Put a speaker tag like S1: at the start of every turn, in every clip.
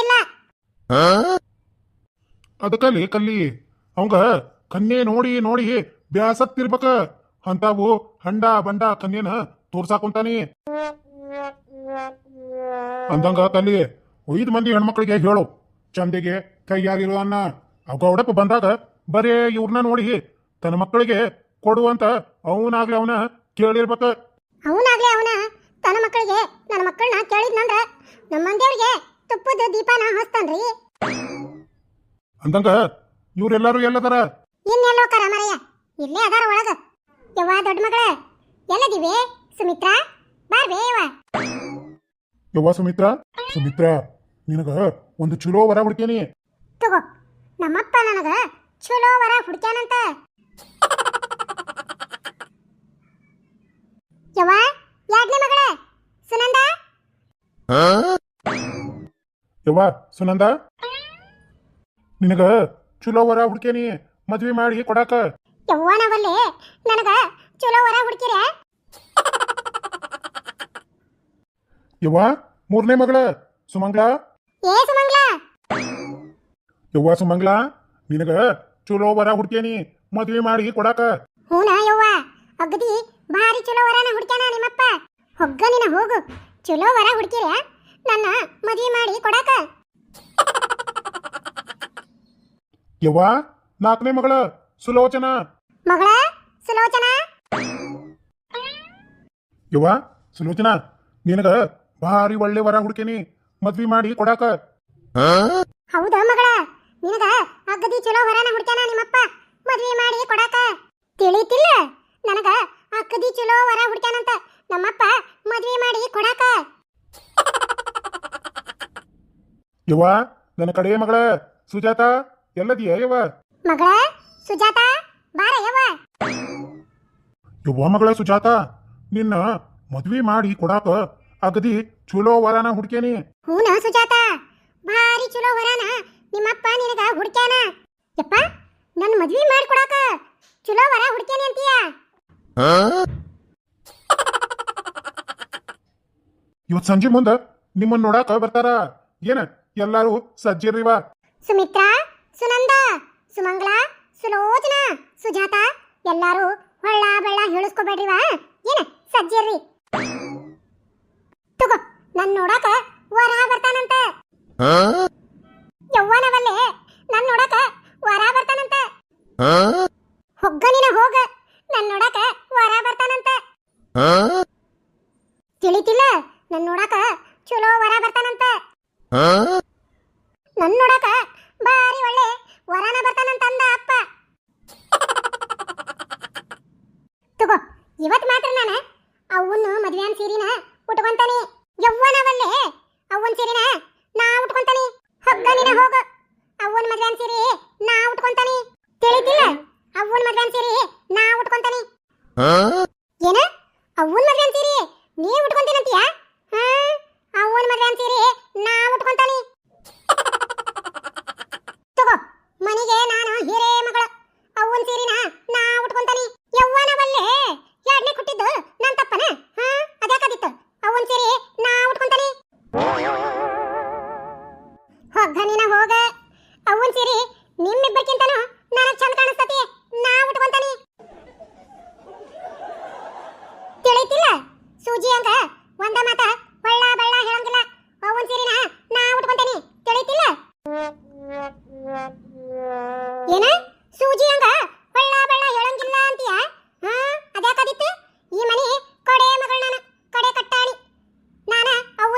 S1: ಇಲ್ಲ.
S2: ಅದಕ್ಕಲ್ಲಿ ಕಲ್ಲಿ ಅವಂಗ ಕನ್ಯೆ ನೋಡಿ ನೋಡಿ ಬ್ಯಾಸತ್ತಿರ್ಬೇಕ. ಅಂತಾವು ಹಂಡ ಬಂಡ ಕನ್ಯನ ತೋರ್ಸಾಕೊಂತಾನಿ ಅಂದಂಗ ಕಲ್ಲಿ ಐದು ಮಂದಿ ಹೆಣ್ಮಕ್ಳಿಗೆ ಹೇಳು. ಚಂದಿಗೆ ಕೈಯಾಗಿರೋ ಅನ್ನ. ಗೌಡಪ್ಪ ಬಂದಾಗ ಬರೇ ಇವ್ರನ್ನ ನೋಡಿ ತನ್ನ ಮಕ್ಕಳಿಗೆ ಕೊಡುವಂತ ಅವನಾಗ್ಲಿ ಅವನ ಕೇಳಿರ್ಬೇಕ.
S1: ಅವನಾಗ್ಲಿ ಅವನ. ತನ್ನ ಮಕ್ಕಳಿಗೆ ನನ್ನ ಮಕ್ಕಳನ್ನ ಕೇಳಿದ್ನಂದ್ರ ನಮ್ಮ ಮಂದಿಯವ್ರಿಗೆ ತುಪ್ಪದ ದೀಪನ ಹಚ್ತಾನ್ರಿ
S2: ಅಂದಂಗ ಇವರೆಲ್ಲರೂ ಎಲ್ಲದಾರ?
S1: ಇನ್ನೆಲ್ಲೋ ಕರ ಮರಯ್ಯ. ಇಲ್ಲೇ ಅದಾರ ಒಳಗ. ಯವ್ವ ದೊಡ್ಡ ಮಗಳ ಎಲ್ಲದಿವೆ? ಸುಮಿತ್ರಾ ಬಾರ್ಬೇ ಯವ್ವ.
S2: ಯವ್ವ ಸುಮಿತ್ರ? ಸುಮಿತ್ರಾ ನಿನಗ ಒಂದು ಚಲೋ ವರ ಹುಡ್ಕೇನಿ.
S1: ತಗೋ ನಮ್ಮಪ್ಪ ನನಗ ಚಲೋ ವರ ಹುಡ್ಕ್ಯಾನಂತ. ಯವ್ವ ಯಾಡ್ನೆ ಮಗಳ? ಸುನಂದ?
S2: ಯವ್ವ ಸುನಂದ? ನಿನಗ ಚಲೋ ವರ ಹುಡ್ಕೇನಿ ಮದ್ವಿ ಮಾಡಿ ಕೊಡಾಕ?
S1: ಯವ್ವನವಲ್ಲೇ ನನಗ ಚಲೋ ವರ ಹುಡ್ಕಿರ
S2: ಯವ್ವ ಮೂರನೇ ಮಗಳ ಸುಮಂಗ್ಲ?
S1: ಏ ಸುಮಂಗ್ಲ?
S2: ಯವ್ವ ಸುಮಂಗ್ಲ ನಿನಗ ಚಲೋ ವರ ಹುಡ್ಕೇನಿ ಮದ್ವಿ ಮಾಡಿ ಕೊಡಾಕ?
S1: ಹೂನಾ ಯವ್ವ. ಅಗದಿ ಭಾರಿ ಚಲೋ ವರನ ಹುಡ್ಕ್ಯಾನ ನಿಮ್ಮಪ್ಪ. ಹೊಗ್ಗ ನಿನ ಹೋಗು. ಚಲೋ ವರ ಹುಡ್ಕಿರ ನನ್ನ ಮದ್ವಿ ಮಾಡಿ ಕೊಡಾಕ.
S2: ಯವ್ವ ನಾಲ್ಕನೇ ಮಗಳ ಸುಲೋಚನಾ.
S1: ಮಗಳ ಸುಲೋಚನಾ.
S2: ಯವ್ವ ಸುಲೋಚನಾ ನಿನಗ ಭಾರಿ ಒಳ್ಳೆ ವರ ಹುಡುಕೇನಿ ಮದ್ವಿ ಮಾಡಿ ಕೊಡಾಕ.
S1: ಹೌದಾ ಮಗಳ? ನಿನಗ ಅಗದಿ ಚಲೋ ವರನ ಹುಡುಕ್ಯಾನ ನಿಮ್ಮಪ್ಪ ಮದ್ವಿ ಮಾಡಿ ಕೊಡಾಕ. ತಿಳಿತಿಲ್ಲ? ನನಗ ಅಗದಿ ಚಲೋ ವರ ಹುಡುಕ್ಯಾನಂತ ನಮ್ಮಪ್ಪ ಮದ್ವಿ ಮಾಡಿ ಕೊಡಾಕ.
S2: ಯವ್ವ ನನ್ನ ಕಡೆ ಮಗಳ. ಸುಜಾತ ಎಲ್ಲದಿಯ ಯವ್ವ?
S1: ಮಗಳ ಸುಜಾತ ಬಾರ ಯವ್ವ.
S2: ಯವ್ವ ಮಗಳ ಸುಜಾತ ನಿನ್ನ ಮದ್ವಿ ಮಾಡಿ ಕೊಡಾಕ ಅಗದಿ ಚಲೋ ವರನ ಹುಡ್ಕೇನಿ
S1: ಹೂನ ಸುಜಾತ ಭಾರಿ ಚಲೋ ವರನ ನಿಮ್ಮಪ್ಪ ನಿನಗ ಹುಡ್ಕ್ಯಾನ. ಯಪ್ಪ ನನ್ನ ಮದ್ವಿ ಮಾಡ್ಕೊಡಾಕ ಚಲೋ ವರ ಹುಡ್ಕೇನಿ ಅಂತೀಯ?
S2: ಇವತ್ ಸಂಜೆ ಮುಂದ ನಿಮ್ಮನ್ನ ನೋಡಾಕ ಬರ್ತಾರ. ಏನ? ಎಲ್ಲಾರು ಸಜ್ಜಿರಿವ
S1: ಸುಮಿತ್ರಾ ಸುನಂದ ಸುಮಂಗಳ ಸುಲೋಚನಾ ಸುಜಾತ ಎಲ್ಲಾರು ಹೊಳ್ಳ ಬೆಳ್ಳ ಹೇಳಿಸ್ಕೋಬೇಡ್ರಿವ ಏನ ಸಜ್ಜಿರ್ರಿ. ತಗೋ ನನ್ ನೋಡಾಕ ವರ ಬರ್ತಾನಂತ. ಯವ್ವನವಲ್ಲೇ ನನ್ ನೋಡಕ ವರ ಬರ್ತಾನಂತ. ಹೊಗ್ಗನಿನ ಹೋಗ ನನ್ ನೋಡಕ ವರ ಬರ್ತಾನಂತ ತಿಳಿತಿಲ್ಲ ನನ್ ನೋಡಾಕ ಚಲೋ ವರ ಬರ್ತಾನಂತ ನನ್ ನೋಡಾಕ ಬಾರಿ ಒಳ್ಳೆ ವರನ ಬರ್ತಾನಂತ ಅಂದ ಅಪ್ಪ ತಗೋ ಇವತ್ ಮಾತ್ರ ನಾನು ಅವನು ಮದ್ವೆನ್ ಸೀರಿನ ಉಟ್ಕೊಂತಾನೆ.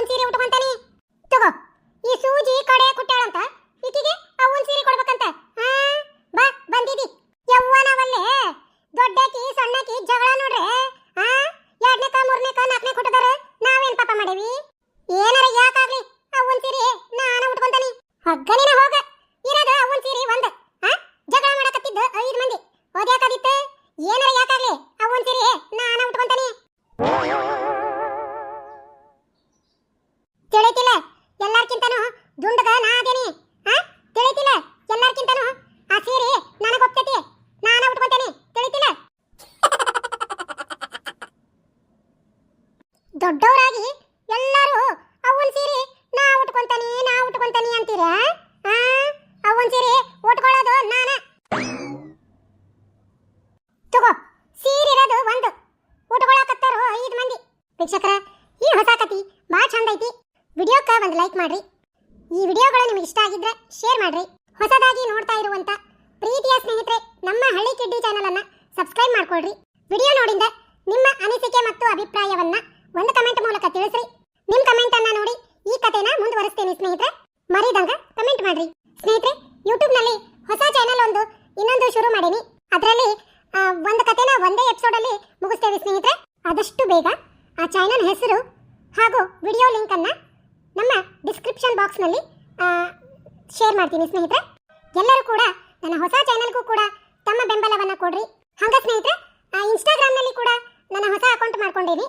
S1: ಅವನ್ ಸೀರೆ ಉಟ್ಕೊಂತಾನಿ ತಗೋ ಈ ಸೂಜಿ ಕಡೆ ಕುಟ್ಟಾಳಂತ ಈಕಿಗೆ ಅವನ್ ಸೀರೆ ಕೊಡ್ಬೇಕಂತ ಹಾ ಬಾ ಬಂದಿದಿ ಯವ್ವನವಲ್ಲೇ ದೊಡ್ಡಕಿ ಸಣ್ಣಕಿ ಜಗಳ ನೋಡ್ರೆ ಹಾ ಎರಡನೇಕ ಮೂರನೇಕ ನಾಲ್ಕನೇ ಕುಟ್ಟದಾರ ನಾವೇನ್ ಪಾಪ ಮಾಡೇವಿ ಏನಾರ ಯಾಕಾಗ್ಲಿ ಅವನ್ ಸೀರೆ ನಾನ ಉಟ್ಕೊಂತಾನಿ ಹಗ್ಗನಿನ ಹೋಗ ಇರೋದು ಅವನ್ ಸೀರೆ ಒಂದ್ ಹಾ ಜಗಳ ಮಾಡಕತ್ತಿದ್ದ ಐದ್ ಮಂದಿ ಓದ್ಯಾಕದಿತ್ತು ಏನಾರ ಯಾಕಾಗ್ಲಿ ಅವನ್ ಸೀರೆ ನಾನ ಉಟ್ಕೊಂತಾನಿ ತಿಳಿತಿಲ್ಲ ಎಲ್ಲಾರ್ಕಿಂತನೂ ದುಂಡಗ ನಾ ಅದೇನಿ ಹಾ ತಿಳಿತಿಲ್ಲ ಎಲ್ಲಾರ್ಕಿಂತನೂ ಆ ಸೀರೆ ನನಗ್ ಒಪ್ತೈತಿ ನಾನ ಉಟ್ಕೊಂತೇನಿ ತಿಳಿತಿಲ್ಲ ದೊಡ್ಡವರಾಗಿ ಎಲ್ಲರೂ ಅವನ್ ಸೀರೆ ನಾ ಉಟ್ಕೊಂತಾನಿ ನಾ ಉಟ್ಕೊಂತಾನಿ ಅಂತೀರಾ? ಆ? ಅವನ್ ಸೀರೆ ಉಟ್ಕೊಳ್ಳೋದು ನಾನ. ತಗೋ, ಸೀರೆ ಇರೋದು ಒಂದು. ಉಟ್ಕೊಳಕತ್ತಾರೋ ಐದು ಮಂದಿ. ವೀಕ್ಷಕರ, ಈ ಹೊಸ ಕತಿ ಭಾಳ ಚಂದ ಐತಿ. ವಿಡಿಯೋಕ್ಕ ಒಂದು ಲೈಕ್ ಮಾಡ್ರಿ. ಈ ವಿಡಿಯೋಗಳು ನಿಮಗೆ ಇಷ್ಟ ಆಗಿದ್ರೆ ಶೇರ್ ಮಾಡ್ರಿ. ಹೊಸದಾಗಿ ನೋಡ್ತಾ ಇರುವಂತ ಪ್ರೀತಿಯ ಸ್ನೇಹಿತರೆ, ನಮ್ಮ ಹಳ್ಳಿ ಕಿಡ್ಡಿ ಚಾನಲ್ ಅನ್ನ ಸಬ್ಸ್ಕ್ರೈಬ್ ಮಾಡ್ಕೊಳ್ರಿ. ವಿಡಿಯೋ ನೋಡಿದ ನಿಮ್ಮ ಅನಿಸಿಕೆ ಮತ್ತು ಅಭಿಪ್ರಾಯವನ್ನ ಒಂದು ಕಮೆಂಟ್ ಮೂಲಕ ತಿಳಿಸ್ರಿ. ನಿಮ್ ಕಮೆಂಟ್ ಅನ್ನ ನೋಡಿ ಈ ಕಥೆನ ಮುಂದುವರಿಸ್ತೇನೆ ಸ್ನೇಹಿತರೆ. ಮರಿದಂಗ ಕಮೆಂಟ್ ಮಾಡ್ರಿ. ಸ್ನೇಹಿತರೆ ಯೂಟ್ಯೂಬ್ನಲ್ಲಿ ಹೊಸ ಚಾನೆಲ್ ಒಂದು ಇನ್ನೊಂದು ಶುರು ಮಾಡೀನಿ. ಅದರಲ್ಲಿ ಒಂದು ಕಥೆನ ಒಂದೇ ಎಪಿಸೋಡ್ ಅಲ್ಲಿ ಮುಗಿಸ್ತೇವೆ ಸ್ನೇಹಿತರೆ. ಆದಷ್ಟು ಬೇಗ ಆ ಚಾನೆಲ್ ಹೆಸರು ಹಾಗೂ ವಿಡಿಯೋ ಲಿಂಕ್ ಅನ್ನ ನಮ್ಮ ಡಿಸ್ಕ್ರಿಪ್ಷನ್ ಬಾಕ್ಸ್ನಲ್ಲಿ ಶೇರ್ ಮಾಡ್ತೀನಿ ಸ್ನೇಹಿತರೆ. ಎಲ್ಲರೂ ಕೂಡ ನನ್ನ ಹೊಸ ಚಾನೆಲ್ಗೂ ಕೂಡ ತಮ್ಮ ಬೆಂಬಲವನ್ನ ಕೊಡ್ರಿ. ಹಂಗ ಸ್ನೇಹಿತರೆ ಇನ್ಸ್ಟಾಗ್ರಾಮ್ನಲ್ಲಿ ಕೂಡ ನನ್ನ ಹೊಸ ಅಕೌಂಟ್ ಮಾಡ್ಕೊಂಡೇನಿ.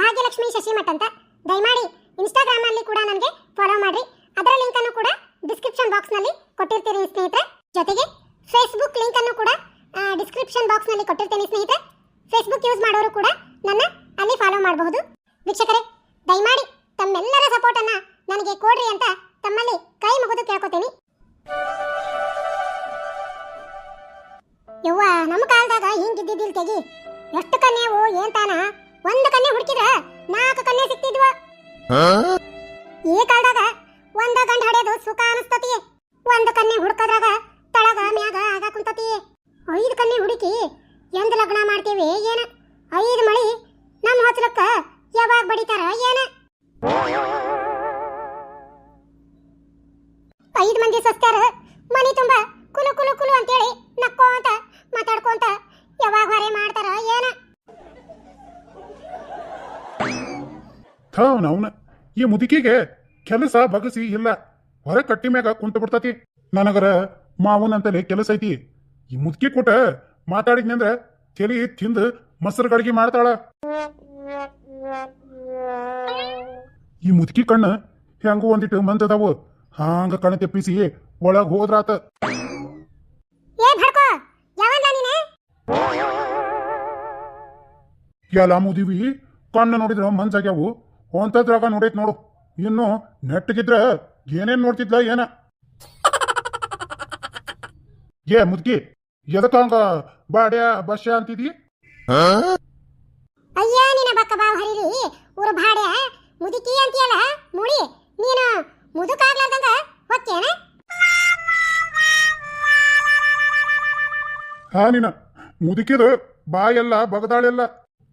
S1: ಭಾಗ್ಯಲಕ್ಷ್ಮಿ ಶಶಿಮಠ್ ಅಂತ. ದಯಮಾಡಿ ಇನ್ಸ್ಟಾಗ್ರಾಮ್ ಅಲ್ಲಿ ಕೂಡ ನನಗೆ ಫಾಲೋ ಮಾಡಿ ಅದರ ಲಿಂಕ್ ಅನ್ನು ಕೂಡ ಡಿಸ್ಕ್ರಿಪ್ಷನ್ ಬಾಕ್ಸ್ನಲ್ಲಿ ಕೊಟ್ಟಿರ್ತೀನಿ ಸ್ನೇಹಿತರೆ. ಜೊತೆಗೆ ಫೇಸ್ಬುಕ್ ಲಿಂಕ್ ಅನ್ನು ಕೂಡ ಡಿಸ್ಕ್ರಿಪ್ಷನ್ ಬಾಕ್ಸ್ನಲ್ಲಿ ಕೊಟ್ಟಿರ್ತೀನಿ ಸ್ನೇಹಿತರೆ. ಫೇಸ್ಬುಕ್ ಯೂಸ್ ಮಾಡೋರು ಕೂಡ ನನ್ನ ಅಲ್ಲಿ ಫಾಲೋ ಮಾಡಬಹುದು. ವೀಕ್ಷಕರೇ, ದಯಮಾಡಿ ತಮ್ಮೆಲ್ಲರ ಸಪೋರ್ಟ್ ಅನ್ನ ನನಗೆ ಕೊಡ್ರಿ ಅಂತ ತಮ್ಮಲ್ಲಿ ಕೈ ಮುಗಿದು ಕೇಳ್ಕೊತೀನಿ. ಯವ್ವ, ನಮ್ಮ ಕಾಲದಾಗ ಹಿಂಗಿದ್ದಿದ್ದಿಲ್ ತೆಗಿ. ಎಷ್ಟು ಕನ್ಯಾವು ಏನ್ ತಾನ ಒಂದು ಕನ್ನೆ ಹುಡುಕಿದ್ರ ನಾಲ್ಕು ಕನ್ನೆ ಸಿಕ್ತಿದ್ವ. ಈ ಕಾಲದಾಗ ಒಂದ ಗಂಡ ಹಡೆಯೋದು ಸುಖ ಅನಿಸ್ತತಿ. ಒಂದು ಕನ್ನೆ ಹುಡುಕದ್ರಾಗ ತಳಗ ಮ್ಯಾಗ ಆಗ ಕುಂತತಿ. ಐದು ಕನ್ನೆ ಹುಡುಕಿ ಎಂದ ಲಗ್ನ ಮಾಡ್ತೀವಿ ಏನ? ಐದು ಮಳಿ ನಮ್ಮ ಹೊಸಲಕ್ಕ ಯಾವಾಗ ಬಡಿತಾರ ಏನ?
S2: ಈ ಮುದುಕಿಗೆ ಕೆಲಸ ಬಗಸಿ ಇಲ್ಲ. ಹೊರ ಕಟ್ಟಿ ಮ್ಯಾಗ ಕುಂತ ಬಿಡ್ತತಿ. ನನಗರ ಮಾವನಂತಲೆ ಕೆಲಸ ಐತಿ. ಈ ಮುದುಕಿ ಕೂಟ ಮಾತಾಡಿದ್ನಂದ್ರ ತಲಿ ತಿಂದು ಮೊಸರು ಗಡಿಗೆ ಮಾಡ್ತಾಳ. ಈ ಮುದುಕಿ ಕಣ್ಣು ಹೆಂಗು ಒಂದಿಟ್ಟು ಮಂದದವು. ಹಾಂಗ ಕಣ್ಣು ತೆಪ್ಪಿಸಿ ಒಳಗ್ ಹೋದ್ರಾತ. ಎಲ್ಲ ಮುದಿವಿ ಕಣ್ಣು ನೋಡಿದ್ರ ಮಂಜಾಗ್ಯಾವು. ಹೊಂತದ್ರಾಗ ನೋಡೈತ್ ನೋಡು. ಇನ್ನು ನೆಟ್ಟಗಿದ್ರ ಏನೇನ್ ನೋಡ್ತಿದ್ಲ ಏನ? ಏ ಮುದ್ಕಿ ಎದಕ್ಕಂಗ ಬಾಡ್ಯ ಬಸ್ಯ ಅಂತಿದಿ?
S1: ಅಯ್ಯ ನಿನ್ನ ಬಕ್ಕ ಬಾವ್ ಹರಿಲಿ ಊರು ಬಾಡ್ಯ ಮುದುಕಿ ಅಂತೀಯಲ್ಲ ಮುಳಿ ನೀನು ಮುದುಕಾಗ್ಲಾರ್ದಂಗ ಹೊಕ್ಕೇನ?
S2: ಹಾ ನೀನ. ಮುದುಕಿದ ಬಾಯೆಲ್ಲ ಬಗದಾಳೆಲ್ಲ.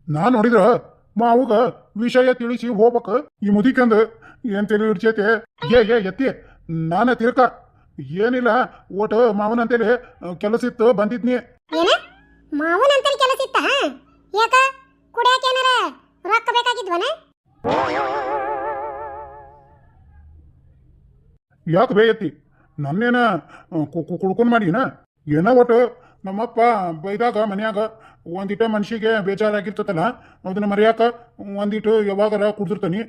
S2: ನಾ ನೋಡಿದ್ರ ಮಾವುಗ ವಿಷಯ ತಿಳಿಸಿ ಹೋಗ್ಬೇಕ. ಈ ಮುದಿಕಂದು ಏನ್ ತಿಳಿ ಹಿಡ್ಚೈತೆ ಏ ಏ ಎತ್ತಿ. ನಾನ ತಿರ್ಕ. ಏನಿಲ್ಲ ಒಟ್ಟು ಮಾವನಂತೇಳಿ ಕೆಲಸ ಇತ್ತು ಬಂದಿದ್ನಿ.
S1: ಏನ? ಇತ್ತ? ಯಾಕ? ಕುಡಿಯಾಕ ಏನಾರ ರೊಕ್ಕ ಬೇಕಾಗಿದ್ವನ?
S2: ಯಾಕೆ ಬೇಯತ್ತಿ ನನ್ನೇನ ಕುಡ್ಕೊಂಡ್ ಮಾಡಿನ? ಏನ ಒಟ್ಟು ನಮ್ಮಪ್ಪ ಬೈದಾಗ ಮನ್ಯಾಗ ಒಂದಿಟ ಮನ್ಸಿಗೆ ಬೇಜಾರಾಗಿರ್ತತಲ್ಲ ಅದನ್ನ ಮರ್ಯಾಕ ಒಂದಿಟ್ಟು ಯಾವಾಗಾರ ಕುಡ್ದಿರ್ತಾನಿ.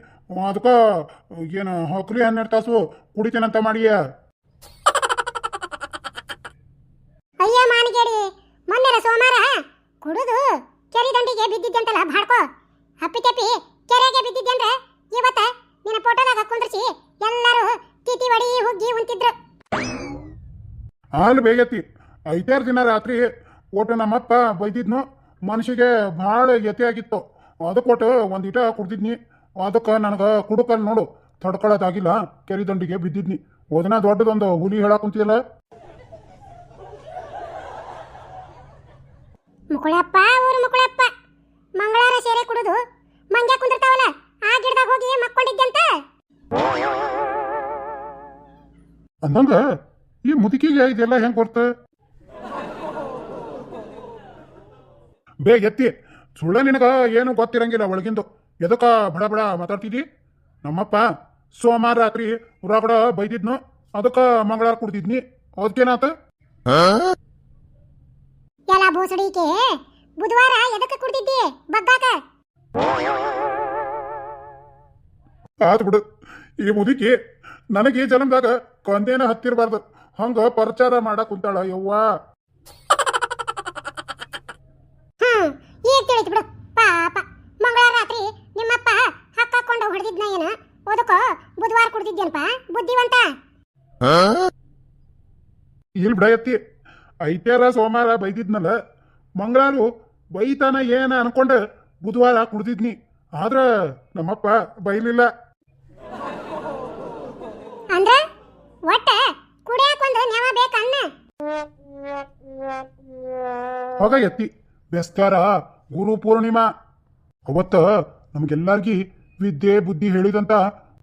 S2: ಅದಕ್ಕ ಏನು ಹೊಕ್ರಿ ಹನ್ನೆರಡು ತಾಸು ಕುಡಿತೇನಂತ ಮಾಡಿಯ?
S1: ಅಯ್ಯ ಮಾನಿಗೇಡಿ ಮೊನ್ನೆರ ಸೋಮಾರ ಕುಡಿದು ಕೆರೆ ದಂಡಿಗೆ ಬಿದ್ದಿದ್ದಂತಲ್ಲ ಬಾಡ್ಕೋ ಹಪ್ಪಿ ತಪ್ಪಿ ಕೆರೆಗೆ ಬಿದ್ದಿದ್ದಂದ್ರೆ ಇವತ್ತ ನಿನ್ನ ಫೋಟೋದಾಗ ಕುಂದ್ರಿಸಿ ಎಲ್ಲರೂ ಟಿಟಿ ಹೊಡಿ ಹುಗ್ಗಿ ಉಂತಿದ್ರು.
S2: ಹಾಲು ಬೇಯತ್ತಿ ಐದಾರು ದಿನ ರಾತ್ರಿ ಒಟ್ಟು ನಮ್ಮಪ್ಪ ಬೈದಿದ್ನು. ಮನುಷ್ಯಗೆ ಭಾಳ ಯತಿ ಆಗಿತ್ತು ಒಂದು ಇಟ ಕುಡ್ದಿದ್ನಿ. ಅದಕ್ಕೆ ನನಗೆ ಕುಡುಕಲ್ಲಿ ನೋಡು ತಡ್ಕೊಳ್ಳೋದಾಗಿಲ್ಲ ಕೆರಿ ದಂಡಿಗೆ ಬಿದ್ದಿದ್ನಿ. ಓದನ ದೊಡ್ಡದೊಂದು ಹುಲಿ ಹೇಳಕ್ ಕುಂತಿಯಲ್ಲ
S1: ಮುಕುಳಪ್ಪ ಊರು ಮುಕುಳಪ್ಪ. ಮಂಗಳಾರ ಸೇರೆ ಕುಡಿದು ಮಂಗ್ಯ ಕುಂದಿರ್ತಾವಲ್ಲ ಆ ಗಿಡದಾಗ ಹೋಗಿ ಮಕ್ಕೊಂಡಿದ್ದಂತ
S2: ಅಂದಂಗ ಈ ಮುದುಕಿಗೆ ಇದೆಲ್ಲ ಹೆಂಗ್ ಗೊತ್ತ ಬೇ ಎತ್ತಿ ಸುಳ್ಳ ನಿನಗ ಏನು ಗೊತ್ತಿರಂಗಿಲ್ಲ ಒಳಗಿಂದು. ಎದಕ್ಕ ಬಡ ಬಡ ಮಾತಾಡ್ತಿದ್ದಿ? ನಮ್ಮಪ್ಪ ಸೋಮವಾರ ರಾತ್ರಿ ಹೊರಗಡ ಬೈದಿದ್ನು ಅದಕ್ಕ ಮಂಗಳವಾರ ಕುಡ್ದಿದ್ನಿ. ಅದಕ್ಕೇನಾತ?
S1: ಎಲ್ಲ ಬೋಸಡಿಕೆ ಬುಧವಾರ ಎದಕ್ಕೆ ಕುಡ್ದಿದ್ದಿ? ಬಗ್ಗಾಕ?
S2: ಆತ್ ಬಿಡು. ಈ ಮುದುಕಿ ನನಗೆ ಈ ಜನ್ಮದಾಗ ಕೊಂದೇನ ಹತ್ತಿರಬಾರ್ದು. ಹಂಗ ಪ್ರಚಾರ ಮಾಡಕ್ ಕುಂತಾಳ ಯವ್ವಾ
S1: ಹ್ಮ್ ಈಗ ತಿಳಿತು ಬಿಡು ಪಾಪ ಮಂಗಳವಾರ ರಾತ್ರಿ ಕುಡ್ದಿದ್ಯನಪ್ಪ ಬುದ್ಧಿವಂತ.
S2: ಇಲ್ಲಿ ಬಿಡಯತ್ತಿ. ಐತ್ಯಾರ ಸೋಮವಾರ ಬೈದಿದ್ನಲ್ಲ ಮಂಗಳಾರು ಬೈತಾನ ಏನ ಅನ್ಕೊಂಡ ಬುಧವಾರ ಕುಡ್ದಿದ್ನಿ. ಆದ್ರ ನಮ್ಮಪ್ಪ ಬೈಲಿಲ್ಲ.
S1: ಅಂದ್ರ ಒಟ್ಟ ನೆವ ಬೇಕನ್ನ
S2: ಹೋಗ ಎತ್ತಿ ಬೆಸ್ತಾರ ಗುರು ಪೂರ್ಣಿಮಾ. ಅವತ್ತ ನಮ್ಗೆಲ್ಲಾರ್ಗಿ ವಿದ್ಯೆ ಬುದ್ಧಿ ಹೇಳಿದಂತ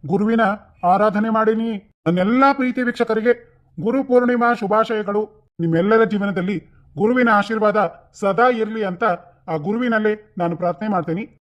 S2: ಗುರುವಿನ ಆರಾಧನೆ ಮಾಡಿನಿ. ನನ್ನೆಲ್ಲ ಪ್ರೀತಿ ವೀಕ್ಷಕರಿಗೆ ಗುರು ಪೂರ್ಣಿಮಾ ಶುಭಾಶಯಗಳು. ನಿಮ್ಮೆಲ್ಲರ ಜೀವನದಲ್ಲಿ ಗುರುವಿನ ಆಶೀರ್ವಾದ ಸದಾ ಇರಲಿ ಅಂತ ಆ ಗುರುವಿನಲ್ಲೇ ನಾನು ಪ್ರಾರ್ಥನೆ ಮಾಡ್ತೀನಿ.